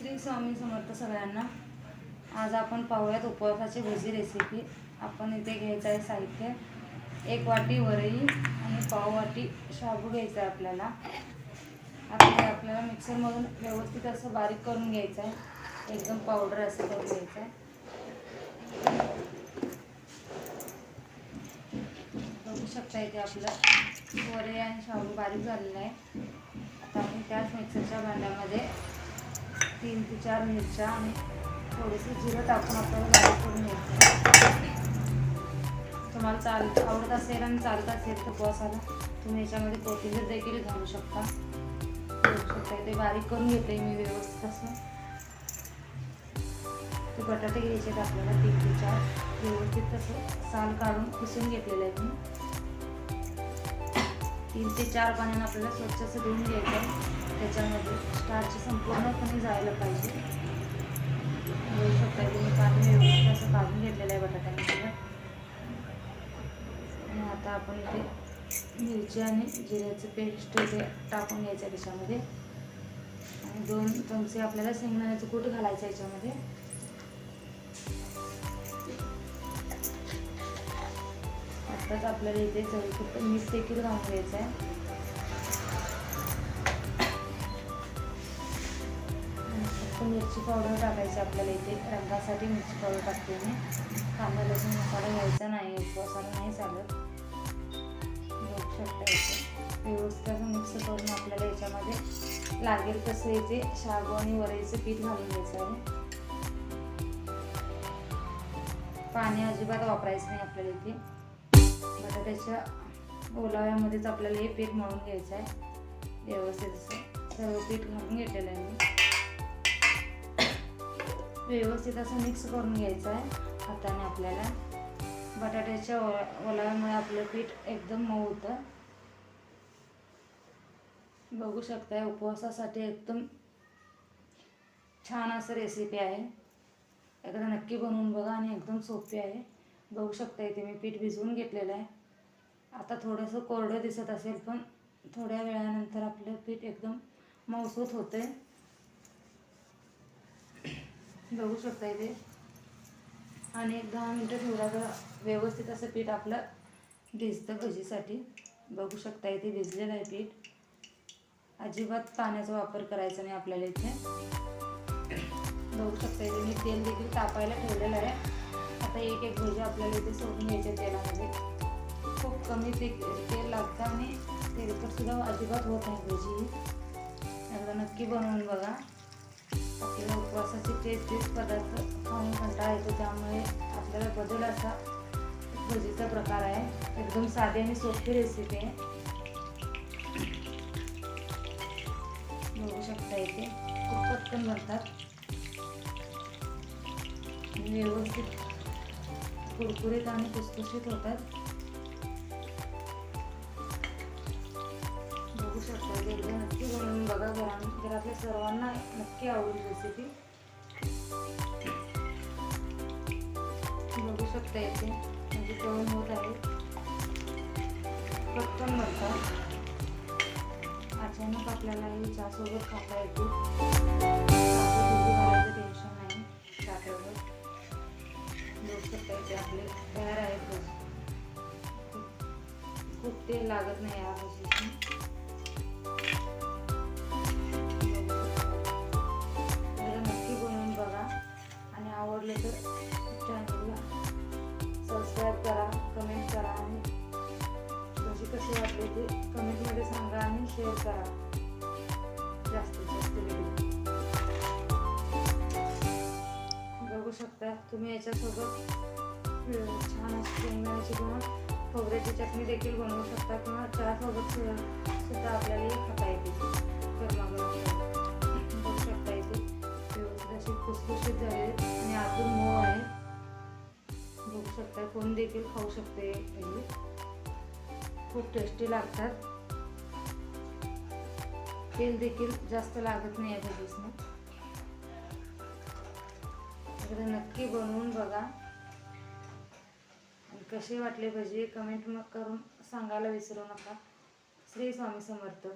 श्री स्वामी समर्थ सगळ्यांना. आज आपण पाहूयात उपवासाची भजी रेसिपी आपण इथे घ्यायचं आहे साहित्य. एक वाटी वरई आणि पाव वाटी शाबू घ्यायचा आहे आपल्याला. आता हे आपल्याला मिक्सरमधून व्यवस्थित असं बारीक करून घ्यायचं आहे. एकदम पावडर असं करून घ्यायचं आहे. बघू शकता इथे आपलं वरई आणि शाबू बारीक झालेलं आहे. आता आपण त्याच मिक्सरच्या भांड्यामध्ये तीन ते चार मिरच्या आणि थोडेसे जिरं टाकून आपल्याला बारीक करून घ्यायचं. तुम्हाला चाल आवडत असेल आणि चालत असेल तर उपवासाला तुम्ही याच्यामध्ये कोथिंबीर देखील घालू शकता. ते शकता. बारीक करून घेते मी व्यवस्थित असं. ते बटाटे घ्यायचे आहेत आपल्याला तीन ते चार. व्यवस्थित तसं साल काढून किसून घेतलेलं आहे मी. तीन ते चार पाण्यानं आपल्याला स्वच्छ असं धुवून घ्यायचं. आहे त्याच्यामध्ये स्टार्च संपूर्णपणे जायला पाहिजे. बघू शकता तुम्ही पाणी व्यवस्थित असं काढून घेतलेलं आहे बटाट्यामध्ये. आणि आता आपण इथे मिरची आणि जिऱ्याचं पेस्ट इथे टाकून घ्यायचं आहे त्याच्यामध्ये. आणि दोन चमचे आपल्याला शेंगदाण्याचं कूट घालायचं याच्यामध्ये. आत्ताच आपल्याला इथे चवीपुरतं मीठ देखील घालून घ्यायचं आहे. मिरची पावडर टाकायची आपल्याला इथे. रंगासाठी मिरची पावडर टाकते मी. कांदा लसूण मसाला घ्यायचा नाही उपवासाला नाही चालत. व्यवस्थित असं मिक्स करून आपल्याला याच्यामध्ये लागेल तसं इथे शाबू आणि वरईचं पीठ घालून घ्यायचं आहे. पाणी अजिबात वापरायचं नाही आपल्याला इथे. बटाट्याच्या ओलाव्यामध्येच आपल्याला हे पीठ मळून घ्यायचं आहे. व्यवस्थित असं. सर्व पीठ घालून घेतलेलं आहे मी. व्यवस्थित असं मिक्स करून घ्यायचं आहे हाताने आपल्याला. बटाट्याच्या ओला ओलाव्यामुळे आपलं पीठ एकदम मऊ होतं. बघू शकताय उपवासासाठी एकदम छान असं रेसिपी आहे. एकदा नक्की बनवून बघा आणि एकदम सोपी आहे. बघू शकता इथे मी पीठ भिजवून घेतलेलं आहे. आता थोडंसं कोरडं दिसत असेल पण थोड्या वेळानंतर आपलं पीठ एकदम मऊसूत होते बघू शकता इथे आणि एक दहा मिनटं ठेवला तर व्यवस्थित असं पीठ आपलं भिजतं भजीसाठी. बघू शकता इथे भिजलेलं आहे पीठ. अजिबात पाण्याचा वापर करायचा नाही आपल्याला इथे. बघू शकता इथे मी तेल देखील तापायला ठेवलेलं आहे. आता एक एक भजी आपल्याला इथे सोडून घ्यायचे तेलामध्ये. खूप कमी ते तेल लागतं आणि तेलकट सुद्धा अजिबात होत नाही भजी. एकदा नक्की बनवून बघा. आपल्याला उपवासाचे टेस्ट पदार्थ खाऊन कंटाळा येतो त्यामुळे आपल्याला बदल असा भजीचा प्रकार आहे. एकदम साधी आणि सोपी रेसिपी आहे. बघू शकता इथे. खूप पटकन बनतात. व्यवस्थित कुरकुरीत आणि खुसखुशीत होतात. बघू शकता एकदा नक्की बनवून बघा. घरा घरातल्या सर्वांना नक्की आवडेल रेसिपी बघू शकता इथे म्हणजे तळून होत आहे. पटकन बनतात अचानक आपल्याला हे चहासोबत खाता येते. टेन्शन नाही. टाकायचं बघू शकता आपले तयार आहे खूप- खूप तेल लागत नाही या भजीची नक्की बनवून बघा आणि आवडले तर चॅनलला सबस्क्राईब करा कमेंट करा आणि कशी कशी वाटली ते कमेंटमध्ये सांगा आणि शेअर करा. जास्तीत जास्त. शकता. तुम्ही याच्यासोबत छान अशी शेंगदाण्याची किंवा खोबऱ्याची चटणी देखील बनवू शकता किंवा चहासोबत सुद्धा आपल्याला खाता येते. गरमागरम बघू शकता येते. व्यवस्थित अशी खुसखुशीत झाले आणि आतून मऊ आहे. बघू शकता कोण देखील खाऊ शकते खूप टेस्टी लागतात. तेल देखील जास्त लागत नाही या भजीसनं एकदा नक्की बनवून बघा. आणि कसे वाटले भजी कमेंट मग करून सांगायला विसरू नका. श्री स्वामी समर्थ.